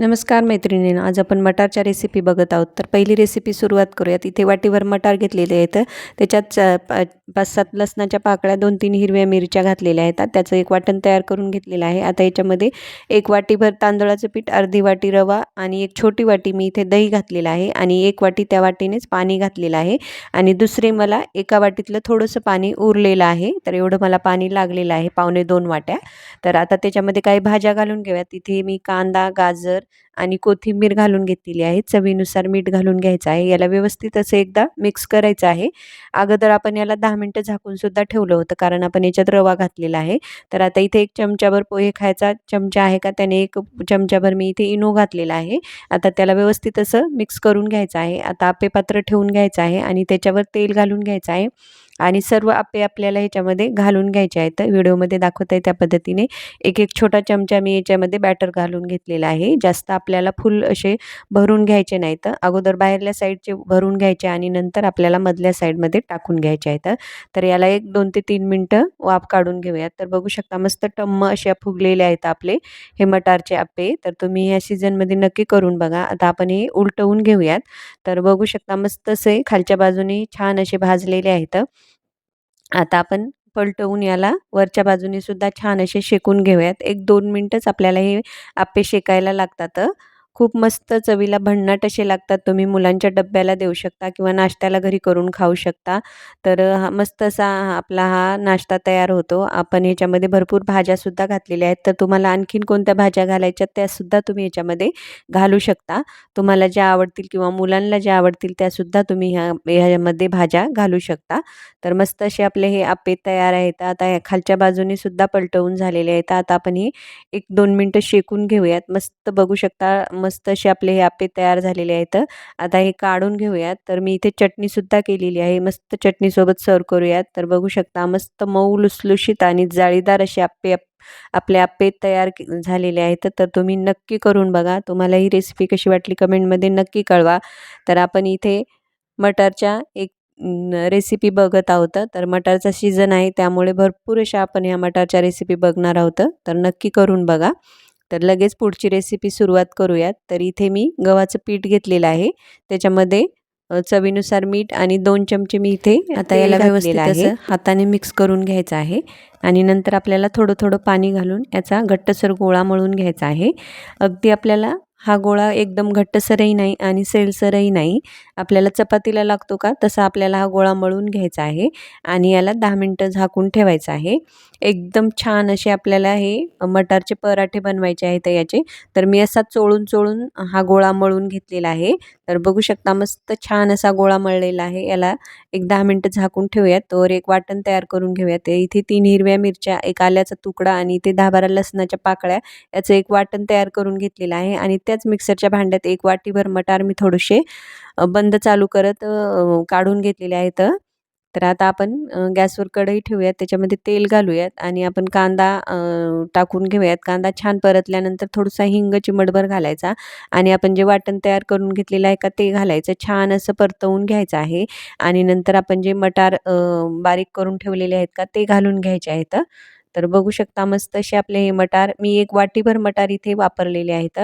नमस्कार मैत्रिणींनो आज आपण मटारच्या रेसिपी बघत आहोत. तर पहिली रेसिपी सुरुवात करूयात. इथे वाटीभर मटार घेतलेले आहेत. त्याच्यात च- पा- पाच सात लसणाच्या पाकळ्या दोन तीन हिरव्या मिरच्या घातलेल्या आहेत. त्याचं एक वाटण तयार करून घेतलेलं आहे. आता याच्यामध्ये एक वाटीभर तांदळाचं पीठ अर्धी वाटी रवा आणि एक छोटी वाटी मी इथे दही घातलेलं आहे आणि एक वाटी त्या वाटीनेच पाणी घातलेलं आहे. आणि दुसरे मला एका वाटीतलं थोडंसं पाणी उरलेलं आहे. तर एवढं मला पाणी लागलेलं आहे पावणे दोन वाट्या. तर आता त्याच्यामध्ये काही भाज्या घालून घेऊयात. तिथे मी कांदा गाजर आणि कोथिंबीर घालून घेतलेली आहे. चवीनुसार मीठ घालून घ्यायचं आहे. याला व्यवस्थित असं एकदा मिक्स करायचं आहे. अगोदर आपण याला दहा मिनटं झाकून सुद्धा ठेवलं होतं कारण आपण याच्यात रवा घातलेला आहे. तर आता इथे एक चमच्याभर पोहे खायचा चमचा आहे का? त्याने एक चमच्याभर मी इथे इनो घातलेला आहे. आता त्याला व्यवस्थित असं मिक्स करून घ्यायचं आहे. आता आपे पात्र ठेवून घ्यायचं आहे आणि त्याच्यावर तेल घालून घ्यायचं आहे. आणि सर्व आपे आपल्याला ह्याच्यामध्ये घालून घ्यायचे आहेत. व्हिडिओमध्ये दाखवत आहे त्या पद्धतीने. एक एक छोटा चमचा मी याच्यामध्ये बॅटर घालून घेतलेला आहे. जास्त आपल्याला फुल असे भरून घ्यायचे नाहीत. अगोदर बाहेरल्या साईडचे भरून घ्यायचे आणि नंतर आपल्याला मधल्या साईडमध्ये टाकून घ्यायचे आहेत. तर याला एक दोन ते तीन मिनटं वाफ काढून घेऊयात. तर बघू शकता मस्त टम्म अशा फुगलेले आहेत आपले हे मटारचे आपे. तर तुम्ही ह्या सीझनमध्ये नक्की करून बघा. आता आपण हे उलटवून घेऊयात. तर बघू शकता मस्त असे खालच्या बाजूने छान असे भाजलेले आहेत. आता आपण पलटवून याला वरच्या बाजूने सुद्धा छान असे शेकून घेऊयात. एक दोन मिनटंच आपल्याला हे आप्पे शेकायला लागतात खूप मस्त चवीला भन्नाट असे लागतात. तुम्ही मुलांच्या डब्याला देऊ शकता किंवा नाश्त्याला घरी करून खाऊ शकता. तर हा मस्त असा हा आपला हा नाश्ता तयार होतो. आपण याच्यामध्ये भरपूर भाज्यासुद्धा घातलेल्या आहेत. तर तुम्हाला आणखीन कोणत्या भाज्या घालायच्या त्यासुद्धा तुम्ही याच्यामध्ये घालू शकता. तुम्हाला ज्या आवडतील किंवा मुलांना ज्या आवडतील त्यासुद्धा तुम्ही ह्या ह्यामध्ये भाज्या घालू शकता. तर मस्त असे आपले हे आपे तयार आहेत. आता खालच्या बाजूने सुद्धा पलटवून झालेले आहेत. आता आपण हे एक दोन मिनटं शेकून घेऊयात. मस्त बघू शकता मस्त असे आपले हे आप्पे तयार झालेले आहेत. आता हे काढून घेऊयात. तर मी इथे चटणीसुद्धा केलेली आहे. मस्त चटणीसोबत सर्व करूयात. तर बघू शकता मस्त मऊ लुसलुशीत आणि जाळीदार असे आप्पे आपले आप्पे तयार झालेले आहेत. तर तुम्ही नक्की करून बघा. तुम्हाला ही रेसिपी कशी वाटली कमेंटमध्ये नक्की कळवा. तर आपण इथे मटारच्या एक रेसिपी बघत आहोत. तर मटारचा सीझन आहे. त्यामुळे भरपूर अशा आपण ह्या मटारच्या रेसिपी बघणार आहोत. तर नक्की करून बघा. तर लगेच पुढची रेसिपी सुरुवात करूयात. तर इथे मी गव्हाचं पीठ घेतलेलं आहे. त्याच्यामध्ये चवीनुसार मीठ आणि दोन चमचे मी इथे आता याला व्यवस्थित असं हाताने मिक्स करून घ्यायचं आहे. आणि नंतर आपल्याला थोडं थोडं पाणी घालून याचा घट्टसर गोळा मळून घ्यायचा आहे. अगदी आपल्याला हा गोळा एकदम घट्टसरही नाही आणि सेलसरही नाही. आपल्याला चपातीला लागतो का? तसा आपल्याला हा गोळा मळून घ्यायचा आहे आणि याला दहा मिनटं झाकून ठेवायचं आहे. एकदम छान असे आपल्याला हे मटारचे पराठे बनवायचे आहेत याचे. तर मी असा चोळून चोळून हा गोळा मळून घेतलेला आहे. तर बघू शकता मस्त छान असा गोळा मळलेला आहे. याला एक दहा मिनटं झाकून ठेवूयात. तर एक वाटण तयार करून घेऊयात. इथे तीन हिरव्या मिरच्या एक आल्याचा तुकडा आणि इथे दहा बारा लसणाच्या पाकळ्या याचं एक वाटण तयार करून घेतलेलं आहे आणि त्याच मिक्सरच्या भांड्यात एक वाटीभर मटार मी थोडेसे बंद चालू करत काढून घेतलेले आहेत. तर आता आपण गॅसवर कढई ठेवूयात त्याच्यामध्ये तेल घालूयात आणि आपण कांदा टाकून घेऊयात. कांदा छान परतल्यानंतर थोडासा हिंग चिमटभर घालायचा आणि आपण जे वाटण तयार करून घेतलेलं आहे का ते घालायचं. छान असं परतवून घ्यायचं आहे आणि नंतर आपण जे मटार बारीक करून ठेवलेले आहेत का ते घालून घ्यायचे आहेत. तर बघू शकता मस्त असे आपले हे मटार मी एक वाटीभर मटार इथे वापरलेले आहेत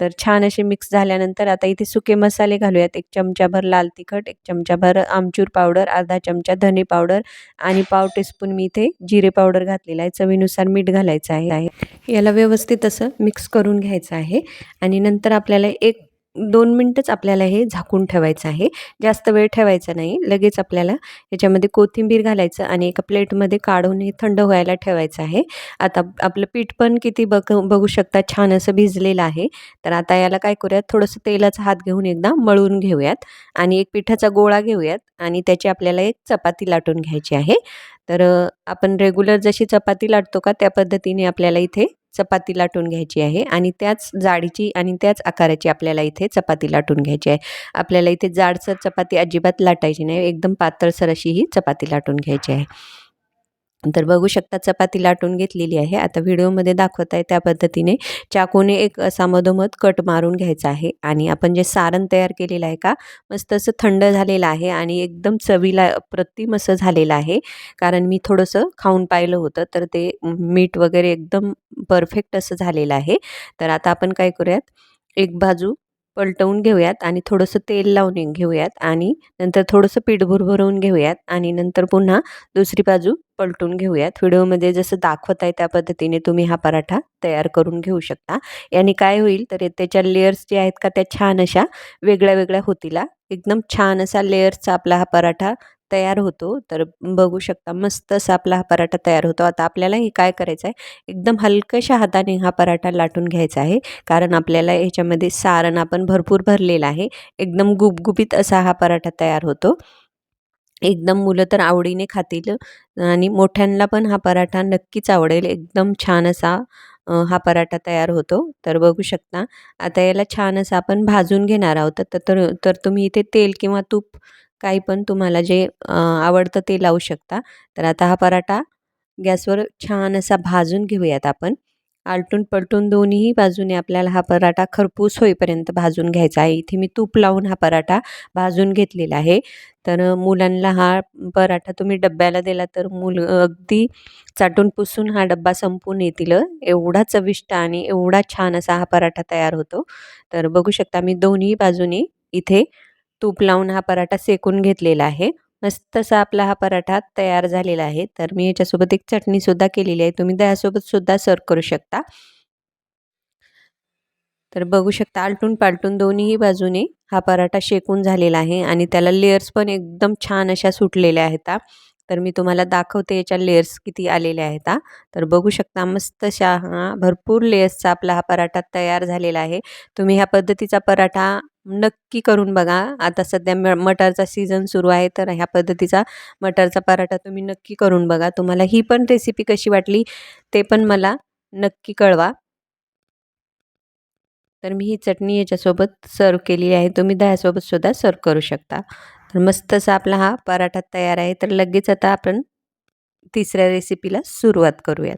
तर छान असे मिक्स झाल्यानंतर आता इथे सुके मसाले घालूयात. एक चमचाभर लाल तिखट एक चमचाभर आमचूर पावडर अर्धा चमचा धने पावडर आणि पाव टीस्पून मी इथे जिरे पावडर घातलेला आहे. चवीनुसार मीठ घालायचं आहे. याला व्यवस्थित असं मिक्स करून घ्यायचं आहे आणि नंतर आपल्याला एक दोन मिनटंच आपल्याला हे झाकून ठेवायचं आहे. जास्त वेळ ठेवायचा नाही. लगेच आपल्याला याच्यामध्ये कोथिंबीर घालायचं आणि एका प्लेटमध्ये काढून हे थंड व्हायला ठेवायचं आहे. आता आपलं पीठ पण किती बघ बघू शकता छान असं भिजलेलं आहे. तर आता याला काय करूयात? थोडंसं तेलाचा हात घेऊन एकदा मळून घेऊयात आणि एक पिठाचा गोळा घेऊयात आणि त्याची आपल्याला एक चपाती लाटून घ्यायची आहे. तर आपण रेग्युलर जशी चपाती लाटतो का त्या पद्धतीने आपल्याला इथे चपाती लाटून घ्यायची आहे आणि त्याच जाडीची आणि त्याच आकाराची आपल्याला इथे चपाती लाटून घ्यायची आहे. आपल्याला इथे जाडसर चपाती अजिबात लाटायची नाही एकदम पातळसर अशी ही चपाती लाटून घ्यायची आहे. तर बघू शकता चपाती लाटून घेतलेली आहे. आता व्हिडिओमध्ये दाखवत आहे त्या पद्धतीने चाकूने एक असा मधोमध कट मारून घ्यायचा आहे. आणि आपण जे सारण तयार केलेलं आहे का मस्त असं थंड झालेलं आहे आणि एकदम चवीला अप्रतिम असं झालेलं आहे. कारण मी थोडंसं खाऊन पाहिलं होतं तर ते मीठ वगैरे एकदम परफेक्ट असं झालेलं आहे. तर आता आपण काय करूयात एक बाजू पलटवून घेऊयात आणि थोडंसं तेल लावून घेऊयात आणि नंतर थोडंसं पीठ भरभरवून घेऊयात आणि नंतर पुन्हा दुसरी बाजू पलटून घेऊयात. व्हिडिओमध्ये जसं दाखवत आहे त्या पद्धतीने तुम्ही हा पराठा तयार करून घेऊ शकता. याने काय होईल तर त्याच्या लेयर्स जे आहेत का त्या छान अशा वेगळ्या वेगळ्या होतील एकदम छान असा लेयर्सचा आपला हा पराठा तयार होतो. तर बघू शकता मस्त असा आपला हा पराठा तयार होतो. आता आपल्याला हे काय करायचं आहे एकदम हलक्याशा हाताने हा पराठा लाटून घ्यायचा आहे. कारण आपल्याला ह्याच्यामध्ये सारण आपण भरपूर भरलेलं आहे. एकदम गुबगुबीत असा हा पराठा तयार होतो. एकदम मुलं तर आवडीने खातील आणि मोठ्यांना पण हा पराठा नक्कीच आवडेल. एकदम छान असा हा पराठा तयार होतो. तर बघू शकता. आता याला छान असं आपण भाजून घेणार आहोत. तर तर तुम्ही इथे तेल किंवा तूप काही पण तुम्हाला जे आवडतं ते लावू शकता. तर आता हा पराठा गॅसवर छान असा भाजून घेऊयात आपण. आलटून पलटून दोन्ही बाजूने आपल्याला हा पराठा खरपूस होईपर्यंत भाजून घ्यायचा आहे. इथे मी तूप लावून हा पराठा भाजून घेतलेला आहे. तर मुलांना हा पराठा तुम्ही डब्याला दिला तर मुलं अगदी चाटून पुसून हा डब्बा संपून येतील. एवढा चविष्ट आणि एवढा छान असा हा पराठा तयार होतो. तर बघू शकता मी दोन्ही बाजूने इथे तूप लावून हा पराठा सेकून घेतलेला आहे. मस्त असा आपला हा पराठा तयार झालेला आहे. तर मी याच्यासोबत एक चटणीसुद्धा केलेली आहे. तुम्ही दह्यासोबतसुद्धा सर्व करू शकता. तर बघू शकता आलटून पालटून दोन्हीही बाजूने हा पराठा शेकून झालेला आहे आणि त्याला लेयर्स पण एकदम छान अशा सुटलेल्या आहेत तर मी तुम्हाला दाखवते याच्या लेयर्स किती आलेल्या आहेत तर बघू शकता मस्तशा हा भरपूर लेयर्सचा आपला हा पराठा तयार झालेला आहे. तुम्ही ह्या पद्धतीचा पराठा नक्की करून बघा. आता सध्या म मटारचा सीझन सुरू आहे तर ह्या पद्धतीचा मटारचा पराठा तुम्ही नक्की करून बघा. तुम्हाला ही पण रेसिपी कशी वाटली ते पण मला नक्की कळवा. तर मी ही चटणी याच्यासोबत सर्व केली आहे. तुम्ही दह्यासोबत सुद्धा सर्व करू शकता. तर मस्त असा आपला हा पराठा तयार आहे. तर लगेच आता आपण तिसऱ्या रेसिपीला सुरुवात करूयात.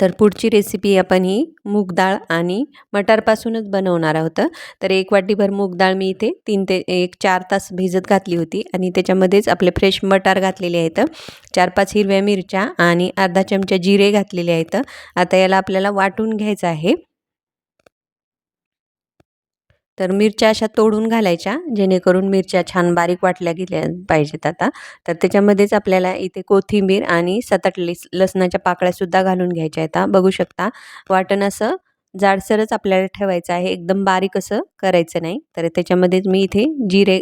तर पुढची रेसिपी आपण ही मूग डाळ आणि मटारपासूनच बनवणार आहोत. तर एक वाटीभर मूग डाळ मी इथे तीन ते एक चार तास भिजत घातली होती आणि त्याच्यामध्येच आपले फ्रेश मटार घातलेले आहेत. चार पाच हिरव्या मिरच्या आणि अर्धा चमचा जिरे घातलेले आहेत. आता याला आपल्याला वाटून घ्यायचं आहे. तर मिरच्या अशा तोडून घालायच्या जेणेकरून मिरच्या छान बारीक वाटल्या गेल्या पाहिजेत आता. तर त्याच्यामध्येच आपल्याला इथे कोथिंबीर आणि सात आठ लिस लसणाच्या पाकळ्यासुद्धा घालून घ्यायच्या आहेत. बघू शकता. वाटण असं जाडसरच आपल्याला ठेवायचं आहे. एकदम बारीक असं करायचं नाही. तर त्याच्यामध्येच मी इथे जिरे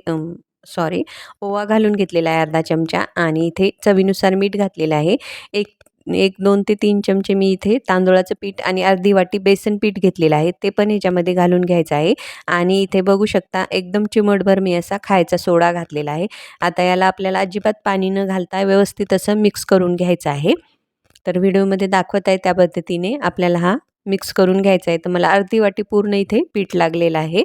सॉरी ओवा घालून घेतलेला आहे अर्धा चमचा आणि इथे चवीनुसार मीठ घातलेलं आहे. एक एक दोन ते तीन चमचे मी इथे तांदूळाचं पीठ आणि अर्धी वाटी बेसन पीठ घेतलेलं आहे. ते पण ह्याच्यामध्ये घालून घ्यायचं आहे. आणि इथे बघू शकता एकदम चिमटभर मी असा खायचा सोडा घातलेला आहे. आता याला आपल्याला अजिबात पाणी न घालता व्यवस्थित असं मिक्स करून घ्यायचं आहे. तर व्हिडिओमध्ये दाखवत आहे त्या पद्धतीने आपल्याला हा मिक्स करून घ्यायचा आहे. तर मला अर्धी वाटी पूर्ण इथे पीठ लागलेलं आहे.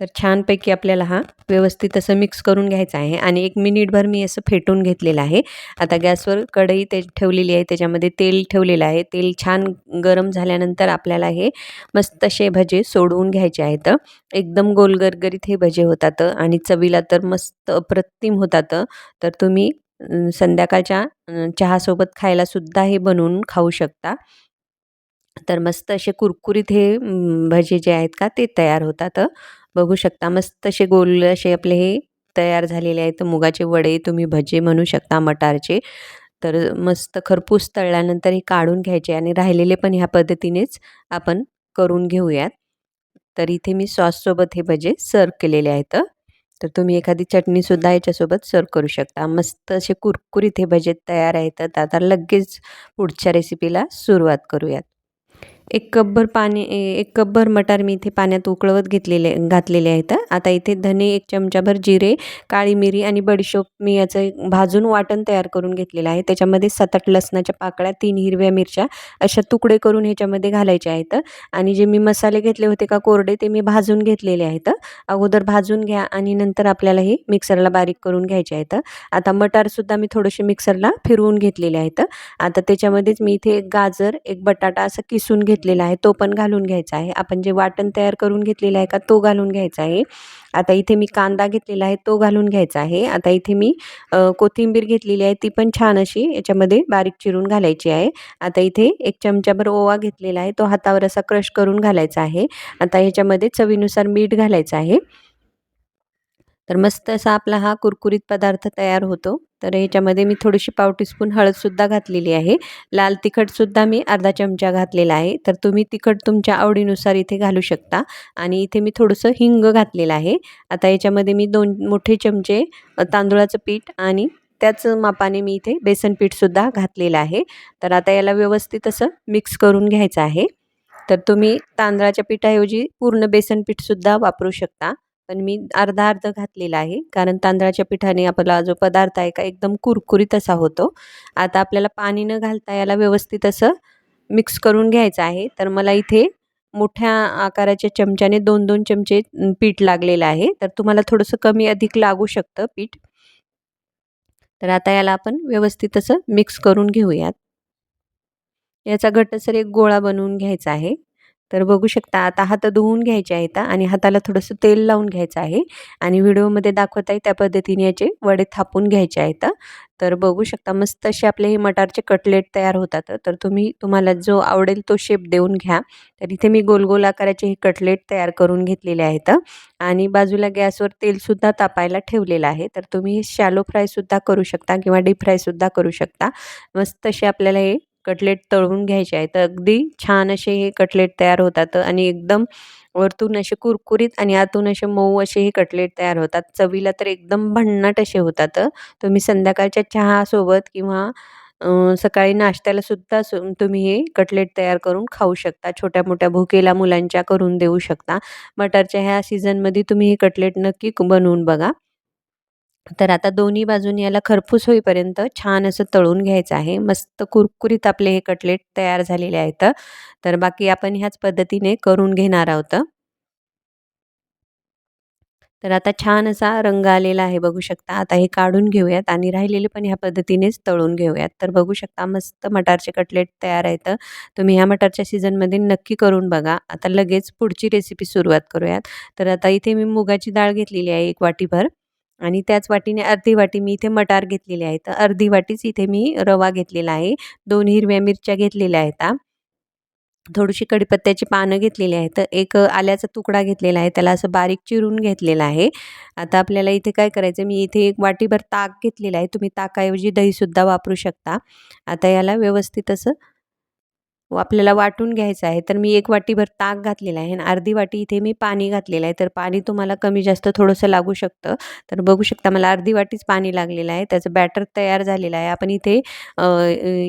तर छानपैकी आपल्याला हा व्यवस्थित असं मिक्स करून घ्यायचा आहे आणि एक मिनिटभर मी असं फेटून घेतलेलं आहे. आता गॅसवर कढई ते ठेवलेली आहे त्याच्यामध्ये तेल ठेवलेलं आहे. तेल छान गरम झाल्यानंतर आपल्याला हे मस्त असे भजे सोडवून घ्यायचे आहेत. एकदम गोलगरगरीत हे भजे होतात आणि चवीला तर मस्त अप्रतिम होतात. तर तुम्ही संध्याकाळच्या चहासोबत खायलासुद्धा हे बनवून खाऊ शकता. तर मस्त असे कुरकुरीत हे भजे जे आहेत का ते तयार होतात. बघू शकता. मस्त असे गोल असे आपले हे तयार झालेले आहेत. मुगाचे वडे तुम्ही भजे म्हणू शकता मटारचे. तर मस्त खरपूस तळल्यानंतर हे काढून घ्यायचे आणि राहिलेले पण ह्या पद्धतीनेच आपण करून घेऊयात. तर इथे मी सॉससोबत हे भजे सर्व केलेले आहेत. तर तुम्ही एखादी चटणीसुद्धा याच्यासोबत सर्व करू शकता. मस्त असे कुरकुरीत हे भजे तयार आहेत. आता लगेच पुढच्या रेसिपीला सुरुवात करूयात. एक कपभर पाणी एक कपभर मटार मी इथे पाण्यात उकळवत घेतलेले घातलेले आहेत. आता इथे धने एक चमचाभर जिरे काळी मिरी आणि बडीशोप मी याचं भाजून वाटण तयार करून घेतलेलं आहे. त्याच्यामध्ये सात आठ लसणाच्या पाकळ्या तीन हिरव्या मिरच्या अशा तुकडे करून ह्याच्यामध्ये घालायचे आहेत. आणि जे मी मसाले घेतले होते का कोरडे ते मी भाजून घेतलेले आहेत. अगोदर भाजून घ्या आणि नंतर आपल्याला हे मिक्सरला बारीक करून घ्यायचे आहेत. आता मटारसुद्धा मी थोडेसे मिक्सरला फिरवून घेतलेले आहेत. आता त्याच्यामध्येच मी इथे एक गाजर एक बटाटा असं किसून घेत घेतलेला आहे तो पण घालून घ्यायचा आहे. आपण जे वाटण तयार करून घेतलेलं आहे का तो घालून घ्यायचा आहे. आता इथे मी कांदा घेतलेला आहे तो घालून घ्यायचा आहे. आता इथे मी कोथिंबीर घेतलेली आहे ती पण छान अशी याच्यामध्ये बारीक चिरून घालायची आहे. आता इथे एक चमचाभर ओवा घेतलेला आहे तो हातावर असा क्रश करून घालायचा आहे. आता ह्याच्यामध्ये चवीनुसार मीठ घालायचं आहे. तर मस्त असा आपला हा कुरकुरीत पदार्थ तयार होतो. तर ह्याच्यामध्ये मी थोडीशी पाव टीस्पून हळदसुद्धा घातलेली आहे. लाल तिखटसुद्धा मी अर्धा चमचा घातलेला आहे. तर तुम्ही तिखट तुमच्या आवडीनुसार इथे घालू शकता. आणि इथे मी थोडंसं हिंग घातलेलं आहे. आता याच्यामध्ये मी दोन मोठे चमचे तांदूळाचं पीठ आणि त्याच मापाने मी इथे बेसन पीठसुद्धा घातलेलं आहे. तर आता याला व्यवस्थित असं मिक्स करून घ्यायचं आहे. तर तुम्ही तांदळाच्या पिठाऐवजी पूर्ण बेसन पीठसुद्धा वापरू शकता. पण मी अर्धा अर्ध घातलेला आहे. कारण तांदळाच्या पिठाने आपला जो पदार्थ आहे का एकदम कुरकुरीत असा होतो. आता आपल्याला पाणी न घालता याला व्यवस्थित असं मिक्स करून घ्यायचं आहे. तर मला इथे मोठ्या आकाराच्या चमच्याने दोन दोन चमचे पीठ लागलेलं आहे. तर तुम्हाला थोडंसं कमी अधिक लागू शकतं पीठ. तर आता याला आपण व्यवस्थित असं मिक्स करून घेऊयात. याचा घटसर एक गोळा बनवून घ्यायचा आहे. तर बघू शकता आता हात धुवून घ्यायचे आहेत आणि हाताला थोडंसं तेल लावून घ्यायचं आहे आणि व्हिडिओमध्ये दाखवत आहे त्या पद्धतीने याचे वडे थापून घ्यायचे आहेत तर बघू शकता मस्त असे आपले हे मटारचे कटलेट तयार होतात तर तुम्ही तुम्हाला जो आवडेल तो शेप देऊन घ्या. तर इथे मी गोल गोल आकाराचे हे कटलेट तयार करून घेतलेले आहेत आणि बाजूला गॅसवर तेलसुद्धा तापायला ठेवलेलं आहे. तर तुम्ही शॅलो फ्रायसुद्धा करू शकता किंवा डीप फ्रायसुद्धा करू शकता. मस्त असे आपल्याला हे कटलेट तळून घ्यायचे आहे तर अगदी छान असे हे कटलेट तयार होतात आणि एकदम वरतून असे कुरकुरीत आणि आतून असे मऊ असे हे कटलेट तयार होतात. चवीला तर एकदम भन्नाट असे होतात. तुम्ही संध्याकाळच्या चहासोबत किंवा सकाळी नाश्त्याला सुद्धा तुम्ही हे कटलेट तयार करून खाऊ शकता. छोट्या मोठ्या भुकेला मुलांच्या करून देऊ शकता. मटारच्या ह्या सीझनमध्ये तुम्ही हे कटलेट नक्की बनवून बघा. तर आता दोन्ही बाजूनी याला खरपूस होईपर्यंत छान असं तळून घ्यायचं आहे. मस्त कुरकुरीत आपले हे कटलेट तयार झालेले आहेत. तर बाकी आपण ह्याच पद्धतीने करून घेणार आहोत. तर आता छान असा रंग आलेला आहे बघू शकता. आता हे काढून घेऊयात आणि राहिलेले पण ह्या पद्धतीनेच तळून घेऊयात. तर बघू शकता मस्त मटारचे कटलेट तयार आहेत. तुम्ही ह्या मटारच्या सीझनमध्ये नक्की करून बघा. आता लगेच पुढची रेसिपी सुरुवात करूयात. तर आता इथे मी मुगाची डाळ घेतलेली आहे एक वाटीभर. आणि त्याच वाटीने अर्धी वाटी मी इथे मटार घेतलेले आहेत अर्धी वाटीच इथे मी रवा घेतलेला आहे. दोन हिरव्या मिरच्या घेतलेल्या आहेत. थोडीशी कडीपत्त्याची पानं घेतलेली आहेत. एक आल्याचा तुकडा घेतलेला आहे. त्याला असं बारीक चिरून घेतलेला आहे. आता आपल्याला इथे काय करायचं मी इथे एक वाटीभर ताक घेतलेला आहे. तुम्ही ताकाऐवजी दहीसुद्धा वापरू शकता. आता याला व्यवस्थित असं हो, आपल्याला वाटून घ्यायचं आहे. तर मी एक वाटीभर ताक घातलेला आहे आणि अर्धी वाटी इथे मी पाणी घातलेलं आहे. तर पाणी तुम्हाला कमी जास्त थोडंसं लागू शकतं. तर बघू शकता मला अर्धी वाटीच पाणी लागलेलं आहे. त्याचं बॅटर तयार झालेलं आहे. आपण इथे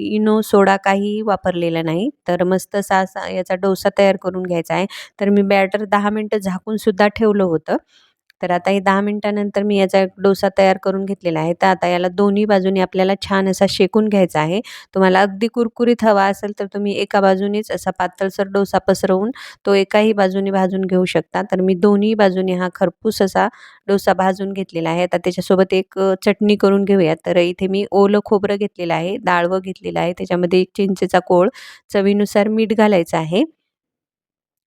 इनो सोडा काही वापरलेला नाही. तर मस्त असा असा याचा डोसा तयार करून घ्यायचा आहे. तर मी बॅटर दहा मिनटं झाकूनसुद्धा ठेवलं होतं. तर आता हे दहा मिनटानंतर मी याचा डोसा तयार करून घेतलेला आहे. तर आता याला दोन्ही बाजूनी आपल्याला छान असा शेकून घ्यायचा आहे. तुम्हाला अगदी कुरकुरीत हवा असेल तर तुम्ही एका बाजूनीच असा पातळसर डोसा पसरवून तो एकाही बाजूनी भाजून घेऊ शकता. तर मी दोन्ही बाजूनी हा खरपूस असा डोसा भाजून घेतलेला आहे. आता त्याच्यासोबत एक चटणी करून घेऊया तर इथे मी ओलं खोबरं घेतलेलं आहे. डाळवं घेतलेलं आहे. त्याच्यामध्ये एक चिंचेचा कोळ चवीनुसार मीठ घालायचं आहे.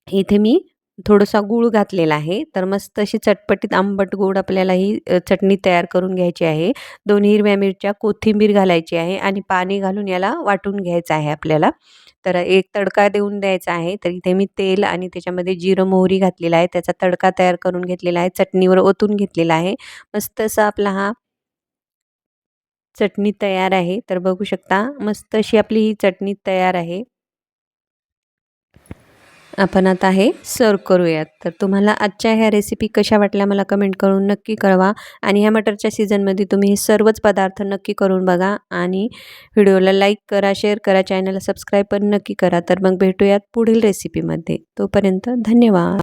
इथे मी थोडासा गूळ घातलेला आहे. तर मस्त अशी चटपटीत आंबट गोड आपल्याला ही चटणी तयार करून घ्यायची आहे. दोन हिरव्या मिरच्या कोथिंबीर घालायची आहे आणि पाणी घालून याला वाटून घ्यायचं आहे आपल्याला. तर एक तडका देऊन द्यायचा आहे. तर इथे मी तेल आणि त्याच्यामध्ये जिरं मोहरी घातलेला आहे. त्याचा तडका तयार करून घेतलेला आहे. चटणीवर ओतून घेतलेला आहे. मस्त असा आपला हा चटणी तयार आहे. तर बघू शकता मस्त अशी आपली ही चटणी तयार आहे. आपण आता हे सर्व करूयात. तर तुम्हाला आजच्या ह्या रेसिपी कशा वाटल्या मला कमेंट करून नक्की कळवा. आणि ह्या मटरच्या सीझनमध्ये तुम्ही हे सर्वच पदार्थ नक्की करून बघा. आणि व्हिडिओला लाईक करा शेअर करा चॅनलला सबस्क्राईब पण नक्की करा. तर मग भेटूयात पुढील रेसिपीमध्ये तोपर्यंत धन्यवाद.